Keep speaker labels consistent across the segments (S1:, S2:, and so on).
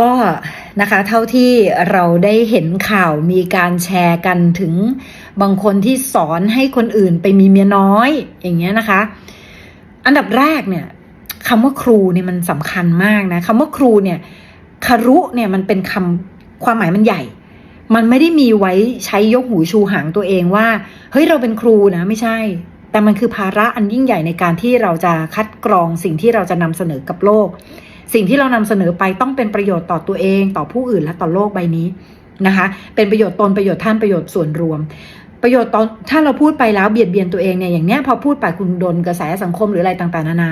S1: ก็นะคะเท่าที่เราได้เห็นข่าวมีการแชร์กันถึงบางคนที่สอนให้คนอื่นไปมีเมียน้อยอย่างเงี้ยนะคะ อันดับแรกเนี่ยคำว่าครูเนี่ยมันสำคัญมากนะคำว่าครูเนี่ยคารุเนี่ยมันเป็นคำความหมายมันใหญ่ มันไม่ได้มีไว้ใช้ยกหูชูหางตัวเองว่า เฮ้ยเราเป็นครูนะไม่ใช่ แต่มันคือภาระอันยิ่งใหญ่ในการที่เราจะคัดกรองสิ่งที่เราจะนำเสนอกับโลก สิ่งที่เรานำเสนอไปต้องเป็นประโยชน์ต่อตัวเอง ต่อผู้อื่นและต่อโลกใบนี้นะคะ เป็นประโยชน์ตนประโยชน์ท่านประโยชน์ส่วนรวม ประโยชน์ตอนถ้าเราพูดไปแล้วเบียดเบียนตัวเองเนี่ยอย่างเนี้ยพอพูดไปคุณโดนกระแสสังคมหรืออะไรต่างๆนานา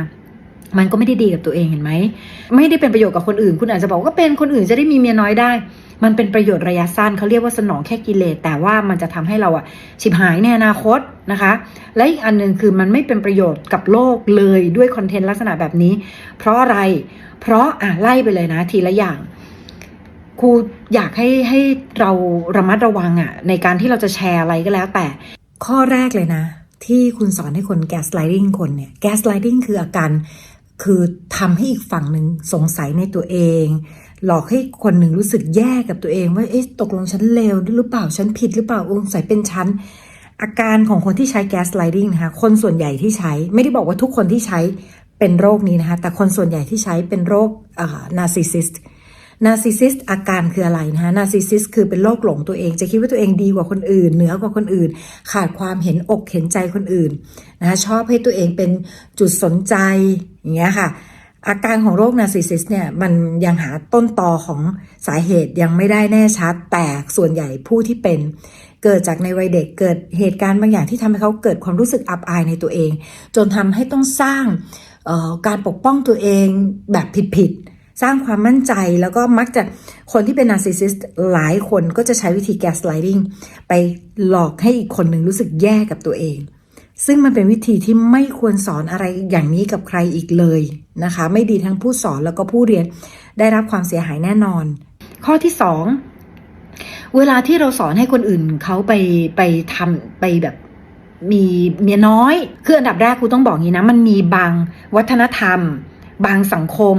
S1: มันก็ไม่ได้ดีกับตัวเองเห็นไหม ไม่ได้เป็นประโยชน์กับคนอื่น คุณอาจจะบอกว่าก็เป็นคนอื่นจะได้มีเมียน้อยได้ มันเป็นประโยชน์ระยะสั้นเขาเรียกว่าสนองแค่กิเลสแต่ว่ามันจะทำให้เราอะฉิบหายในอนาคตนะคะ และอีกอันหนึ่งคือมันไม่เป็นประโยชน์กับโลกเลยด้วยคอนเทนต์ลักษณะแบบนี้ เพราะอะไร เพราะอะไล่ไปเลยนะ ทีละอย่างครูอยากให้ให้เราระมัดระวังอะในการที่เราจะแชร์อะไรก็แล้วแต่ ข้อแรกเลยนะ ที่คุณสอนให้คนแกสไลดิ้งคนเนี่ยแกสไลดิ้งคืออาการคือทำให้อีกฝั่งหนึ่งสงสัยในตัวเอง หลอกให้คนหนึ่งรู้สึกแย่กับตัวเองว่าเอ๊ะตกลงฉันเลวหรือเปล่าฉันผิดหรือเปล่าองใส่เป็นฉันอาการของคนที่ใช้แกสไลดิ้งนะคะคนส่วนใหญ่ที่ใช้ไม่ได้บอกว่าทุกคนที่ใช้เป็นโรคนี้นะคะแต่คนส่วนใหญ่ที่ใช้เป็นโรคนาร์ซิสซิสนาร์ซิสซิสอาการคืออะไรนะคะนาร์ซิสซิสคือเป็นโรคหลงตัวเอง จะคิดว่าตัวเองดีกว่าคนอื่น เหนือกว่าคนอื่น ขาดความเห็นอกเห็นใจคนอื่นนะคะชอบให้ตัวเองเป็นจุดสนใจอย่างเงี้ยค่ะ อาการของโรคนาร์ซิสซิสเนี่ยมันยังหาต้นตอของสาเหตุยังไม่ได้แน่ชัด แต่ส่วนใหญ่ผู้ที่เป็น เกิดจากในวัยเด็กเกิดเหตุการณ์บางอย่างที่ทำให้เขาเกิดความรู้สึกอับอายในตัวเอง จนทำให้ต้องสร้างการปกป้องตัวเองแบบผิดๆ สร้างความมั่นใจแล้วก็มักจะคนที่เป็นนาร์ซิสซิสหลายคนก็จะใช้วิธีแกสไลดิ้งไปหลอกให้อีกคนหนึ่งรู้สึกแย่กับตัวเอง ซึ่งมันเป็นวิธีที่ไม่ควรสอนอะไรอย่างนี้กับใครอีกเลยนะคะ ไม่ดีทั้งผู้สอนแล้วก็ผู้เรียนได้รับความเสียหายแน่นอน ข้อที่สองเวลาที่เราสอนให้คนอื่นเขาไปไปทำไปแบบมีเมียน้อย คืออันดับแรกครูต้องบอกงี้นะ มันมีบางวัฒนธรรม บางสังคม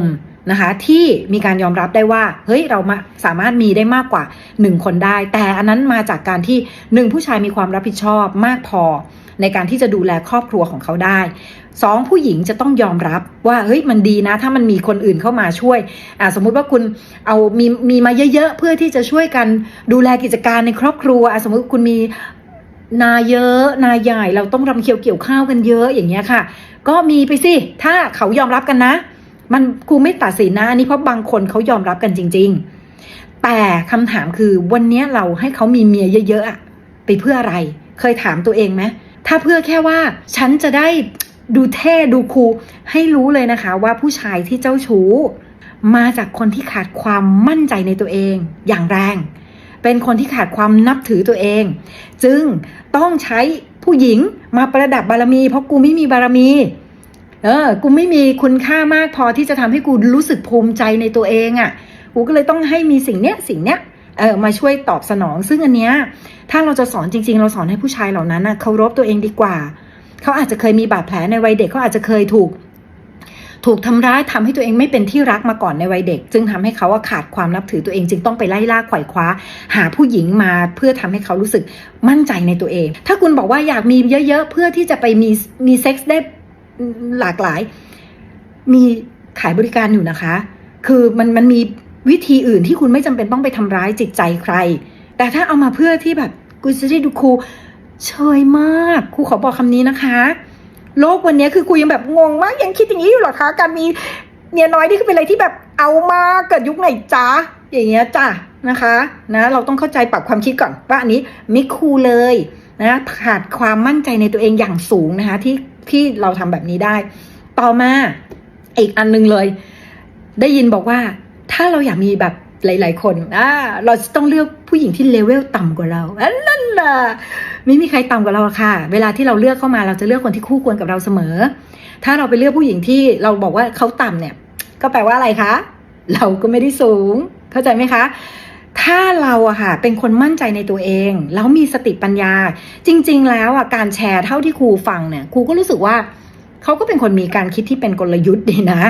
S1: นะคะที่มีการยอมรับได้ว่าเฮ้ยเรามาสามารถมีได้มากกว่าหนึ่งคนได้ แต่อันนั้นมาจากการที่หนึ่งผู้ชายมีความรับผิดชอบมากพอ ในการที่จะดูแลครอบครัวของเขาได้สองผู้หญิงจะต้องยอมรับว่าเฮ้ยมันดีนะ ถ้ามันมีคนอื่นเข้ามาช่วยอ่าสมมุติว่าคุณเอามีมีมาเยอะๆเพื่อที่จะช่วยกันดูแลกิจการในครอบครัวอะสมมติคุณมีนาเยอะนาใหญ่เราต้องรำเคียวเกี่ยวข้าวกันเยอะอย่างเงี้ยค่ะ ก็มีไปสิถ้าเขายอมรับกันนะ มันครูไม่ตัดสินนะอันนี้เพราะบางคนเขายอมรับกันจริง ๆ แต่คำถามคือวันนี้เราให้เขามีเมียเยอะๆไปเพื่ออะไร เคยถามตัวเองไหมถ้าเพื่อแค่ว่าฉันจะได้ดูเท่ดูคูลให้รู้เลยนะคะว่าผู้ชายที่เจ้าชู้ มาจากคนที่ขาดความมั่นใจในตัวเอง อย่างแรง เป็นคนที่ขาดความนับถือตัวเอง จึงต้องใช้ผู้หญิงมาประดับบารมี เพราะกูไม่มีบารมี เออ กูไม่มีคุณค่ามากพอที่จะทำให้กูรู้สึกภูมิใจในตัวเองอะ่ะ กูก็เลยต้องให้มีสิ่งเนี้ยสิ่งเนี้ยเออมาช่วยตอบสนอง ซึ่งอันเนี้ยถ้าเราจะสอนจริง ๆ เราสอนให้ผู้ชายเหล่านั้นนะเคารพตัวเองดีกว่า เขาอาจจะเคยมีบาดแผลในวัยเด็กเขาอาจจะเคยถูก ถูกทำร้ายทำให้ตัวเองไม่เป็นที่รักมาก่อนในวัยเด็ก จึงทำให้เขาขาดความนับถือตัวเองจึงต้องไปไล่ล่าไขว่คว้า หาผู้หญิงมาเพื่อทำให้เขารู้สึกมั่นใจในตัวเอง ถ้าคุณบอกว่าอยากมีเยอะๆเพื่อที่จะไปมีมีเซ็กส์ได้ หลากหลาย มีขายบริการอยู่นะคะ คือมันมันมีวิธีอื่นที่คุณไม่จำเป็นต้องไปทำร้ายจิตใจใคร แต่ถ้าเอามาเพื่อที่แบบกูจะได้ดูครูเชยมากครูขอบอกคำนี้นะคะ โลกวันนี้คือกูยังแบบงงมากยังคิดอย่างนี้อยู่หรอคะการมีเมียน้อยนี่คือเป็นอะไรที่แบบเอามาเกิดยุคไหนจ้าอย่างเงี้ยจ้ะนะคะ นะ เราต้องเข้าใจปรับความคิดก่อนว่าอันนี้ไม่คูลเลย นะขาดความมั่นใจในตัวเองอย่างสูงนะคะที่ที่เราทำแบบนี้ได้ ต่อมาอีกอันนึงเลย ได้ยินบอกว่า ถ้าเราอยากมีแบบหลาย ๆ คนอ่าเราจะต้องเลือกผู้หญิงที่เลเวลต่ำกว่าเราอันนั้นล่ะไม่มีใครต่ำกว่าเราค่ะ เวลาที่เราเลือกเข้ามาเราจะเลือกคนที่คู่ควรกับเราเสมอ ถ้าเราไปเลือกผู้หญิงที่เราบอกว่าเขาต่ำเนี่ย ก็แปลว่าอะไรคะ เราก็ไม่ได้สูง เข้าใจไหมคะ ถ้าเราอะค่ะเป็นคนมั่นใจในตัวเอง แล้วมีสติปัญญา จริง ๆ แล้วอะการแชร์เท่าที่ครูฟังเนี่ยครูก็รู้สึกว่าเขาก็เป็นคนมีการคิดที่เป็นกลยุทธ์ดีนะ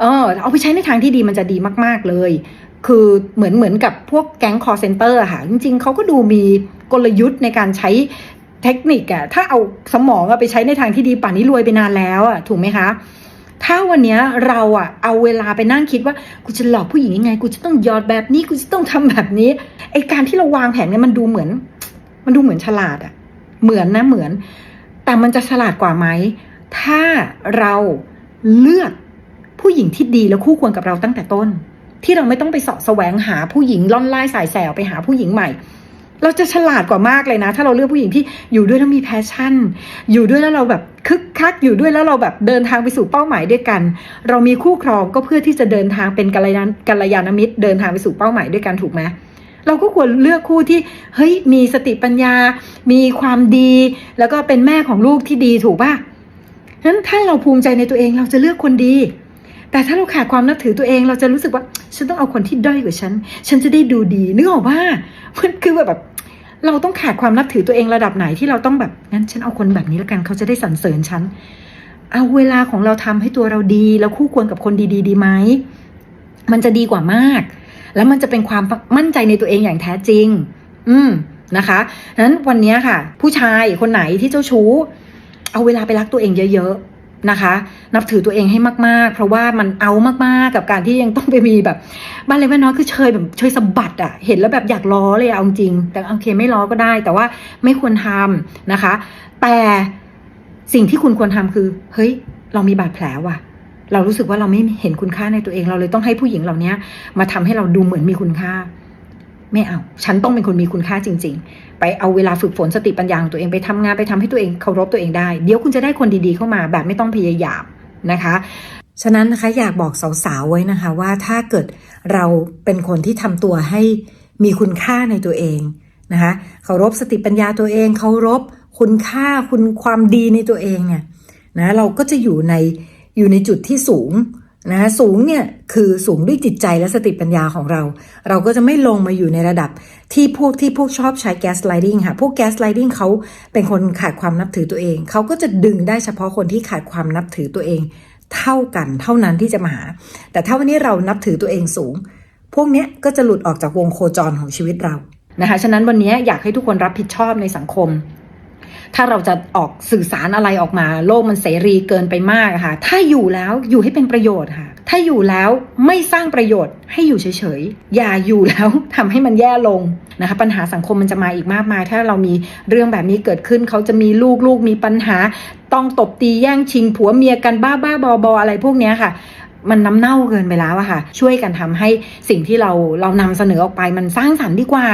S1: เออเอาไปใช้ในทางที่ดีมันจะดีมาก ๆ เลย คือเหมือนเหมือนกับพวกแก๊งคอร์เซนเตอร์ค่ะ จริง ๆเขาก็ดูมีกลยุทธ์ในการใช้เทคนิคอะถ้าเอาสมองอะไปใช้ในทางที่ดีป่านนี้รวยไปนานแล้วอะถูกไหมคะ ถ้าวันนี้เราอะเอาเวลาไปนั่งคิดว่ากูจะหลอกผู้หญิงยังไง กูจะต้องยอดแบบนี้ กูจะต้องทำแบบนี้ ไอการที่เราวางแผนเนี่ยมันดูเหมือน มันดูเหมือนฉลาดอะเหมือนนะเหมือน แต่มันจะฉลาดกว่าไหม ถ้าเราเลือกผู้หญิงที่ดีและคู่ควรกับเราตั้งแต่ต้น ที่เราไม่ต้องไปเสาะแสวงหาผู้หญิงล่อนไล่สายแสวไปหาผู้หญิงใหม่ เราจะฉลาดกว่ามากเลยนะ ถ้าเราเลือกผู้หญิงที่อยู่ด้วยแล้วมีแพชชั่น อยู่ด้วยแล้วเราแบบคึกคักอยู่ด้วยแล้วเราแบบเดินทางไปสู่เป้าหมายด้วยกัน เรามีคู่ครองก็เพื่อที่จะเดินทางเป็นกัลยาณกัลยาณมิตร เดินทางไปสู่เป้าหมายด้วยกันถูกไหมเราก็ควรเลือกคู่ที่เฮ้ยมีสติปัญญา มีความดี แล้วก็เป็นแม่ของลูกที่ดีถูกป่ะนั้นถ้าเราภูมิใจในตัวเองเราจะเลือกคนดี แต่ถ้าเราขาดความนับถือตัวเอง เราจะรู้สึกว่า ฉันต้องเอาคนที่ด้อยกว่าฉัน ฉันจะได้ดูดีนึกออกว่ามันคือแบบ เราต้องขาดความนับถือตัวเองระดับไหนที่เราต้องแบบงั้นฉันเอาคนแบบนี้แล้วกันเขาจะได้สรรเสริญฉันเอาเวลาของเราทำให้ตัวเราดี แล้วคู่ควรกับคนดี ๆ ดีไหมมันจะดีกว่ามาก แล้วมันจะเป็นความมั่นใจในตัวเองอย่างแท้จริง อืมนะคะนั้นวันนี้ค่ะ ผู้ชายคนไหนที่เจ้าชู้ เอาเวลาไปรักตัวเองเยอะๆ นะคะ นับถือตัวเองให้มาก ๆ เพราะว่ามันเอามาก ๆ กับการที่ยังต้องไปมีแบบบ้านเล็กบ้านน้อยคือเชยแบบเชยสะบัดอะเห็นแล้วแบบอยากล้อเลยอะเอาจริง แต่โอเคไม่ล้อก็ได้ แต่ว่าไม่ควรทำนะคะ แต่สิ่งที่คุณควรทำคือ เฮ้ย เรามีบาดแผลว่ะ เรารู้สึกว่าเราไม่เห็นคุณค่าในตัวเอง เราเลยต้องให้ผู้หญิงเหล่านี้มาทำให้เราดูเหมือนมีคุณค่า ไม่เอา ฉันต้องเป็นคนมีคุณค่าจริง ๆ ไปเอาเวลาฝึกฝนสติปัญญาของตัวเองไปทำงานไปทำให้ตัวเองเคารพตัวเองได้ เดี๋ยวคุณจะได้คนดีๆเข้ามาแบบไม่ต้องพยายามนะคะ ฉะนั้นนะคะอยากบอกสาวๆไว้นะคะว่าถ้าเกิดเราเป็นคนที่ทำตัวให้มีคุณค่าในตัวเองนะคะเคารพสติปัญญาตัวเอง เคารพคุณค่าคุณความดีในตัวเองเนี่ยนะเราก็จะอยู่ในอยู่ในจุดที่สูง นะสูงเนี่ยคือสูงด้วยจิตใจและสติปัญญาของเรา เราก็จะไม่ลงมาอยู่ในระดับที่พวกที่พวกชอบใช้แก๊สไลดิ้งค่ะ พวกแก๊สไลดิ้งเขาเป็นคนขาดความนับถือตัวเอง เขาก็จะดึงได้เฉพาะคนที่ขาดความนับถือตัวเอง เท่ากันเท่านั้นที่จะมาหา แต่ถ้าวันนี้เรานับถือตัวเองสูง พวกเนี้ยก็จะหลุดออกจากวงโคจรของชีวิตเรานะคะฉะนั้นวันนี้อยากให้ทุกคนรับผิดชอบในสังคม ถ้าเราจะออกสื่อสารอะไรออกมา โลกมันเสรีเกินไปมากค่ะ ถ้าอยู่แล้วอยู่ให้เป็นประโยชน์ค่ะ ถ้าอยู่แล้วไม่สร้างประโยชน์ให้อยู่เฉยๆ อย่าอยู่แล้วทำให้มันแย่ลงนะคะ ปัญหาสังคมมันจะมาอีกมากมาย ถ้าเรามีเรื่องแบบนี้เกิดขึ้นเขาจะมีลูกลูกมีปัญหา ต้องตบตีแย่งชิง ผัวเมียกันบ้าบ้าบอบออะไรพวกนี้ค่ะมันน้ำเน่าเกินไปแล้วอะค่ะ ช่วยกันทำให้สิ่งที่เราเรานำเสนอออกไปมันสร้างสรรค์ดีกว่า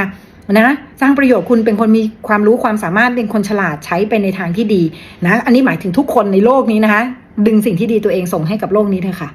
S1: นะสร้างประโยชน์คุณเป็นคนมีความรู้ความสามารถเป็นคนฉลาดใช้ไปในทางที่ดีนะ อันนี้หมายถึงทุกคนในโลกนี้นะคะ ดึงสิ่งที่ดีตัวเองส่งให้กับโลกนี้เถอะค่ะ